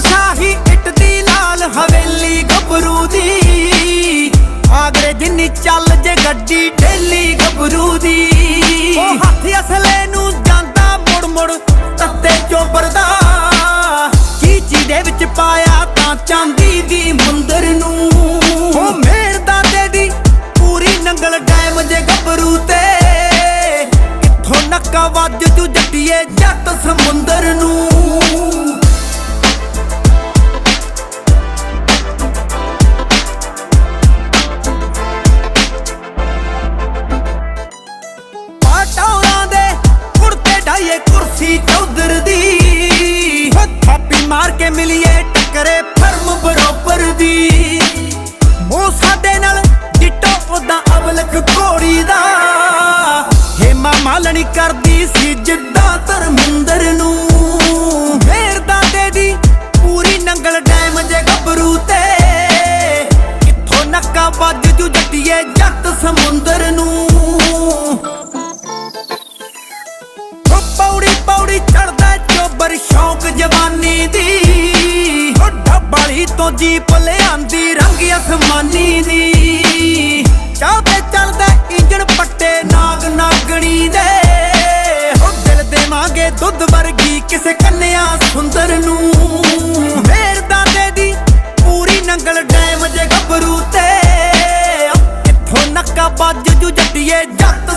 ਸ਼ਾਹੀ ਇੱਟ ਦੀ ਲਾਲ ਹਵੇਲੀ ਗੱਭਰੂ ਦੀ। ਆਗਰੇ ਜਿੰਨੀ ਚੱਲ ਜੇ ਗੱਡੀ ਢੇਲੀ ਗੱਭਰੂ ਦੀ। ਉਹ ਹੱਥ ਅਸਲੇ ਨੂੰ ਜਾਂਦਾ ਮੁੜ ਮੁੜ ਤੱਤੇ ਚੋਬਰਦਾ ਚੀਚੀ ਦੇ ਵਿੱਚ ਪਾਇਆ ਤਾਂ ਚਾਂਦੀ ਦੀ ਮੁੰਦਰ ਨੂੰ। ਉਹ ਮੇਰ ਦਾਦੇ ਦੀ ਪੂਰੀ ਨੰਗਲ ਡੈਮ ਜੇ ਗੱਭਰੂ ਤੇ। ਕਿੱਥੋਂ ਨੱਕਾ ਵੱਜ ਤੂੰ ਜੱਟੀਏ ਜੱਟ ਸਮੁੰਦਰ ਨੂੰ। ਕੁੜਤੇ ਕੁਰਸੀ ਚੌਧਰ ਦੀ। ਹੋ ਥਾਪੀ ਮਾਰ ਕੇ ਮਿਲੀਏ ਟੱਕਰੇ ਫਰਮ ਬਰੋਬਰ ਦੀ। ਉਹ ਸਾਡੇ ਨਾਲ ਡਿੱਟੋ ਉਦਾਂ ਅਵਲਕ ਘੋੜੀ ਦਾ। ਹੇਮਾ ਮਾਲਣੀ ਕਰਦੀ ਸੀ ਜਿੱਦਾਂ ਧਰਮਿੰਦਰ ਨੂੰ। ਫੇਰ ਦਾਦੇ ਦੀ ਪੂਰੀ ਨੰਗਲ ਡੈਮ ਜੇ ਗੱਭਰੂ ਤੇ। ਕਿੱਥੋਂ ਨੱਕਾ ਵੱਜ ਜੂ ਜੱਟੀਏ ਜੱਟ ਸਮੁੰਦਰ ਨੂੰ। ਸ਼ੌਕ ਜਵਾਨੀ ਦੀ। ਓ ਡੱਬਾਲੀ ਤੋਂ ਜੀਪ ਲਿਆਂਦੀ, ਰੰਗ ਅਸਮਾਨੀ ਦੀ। ਚਾਹ ਤੇ ਚੱਲਦਾ ਇੰਜਣ ਪੱਟੇ ਨਾਗ ਨਾਗਣੀ ਦੇ। ਓ ਦਿਲ ਦੇਵਾਂਗੇ ਦੁੱਧ ਵਰਗੀ ਕਿਸੇ ਕੰਨਿਆ ਸੁੰਦਰ ਨੂੰ। ਫੇਰ ਦਾਦੇ ਦੀ ਪੂਰੀ ਨੰਗਲ ਡੈਮ ਜੇ ਗੱਭਰੂ ਤੇ। ਇੱਥੋਂ ਕਿੱਥੋਂ ਨੱਕਾ ਵੱਜ ਜੂ ਜੱਟੀਏ ਜੱਟ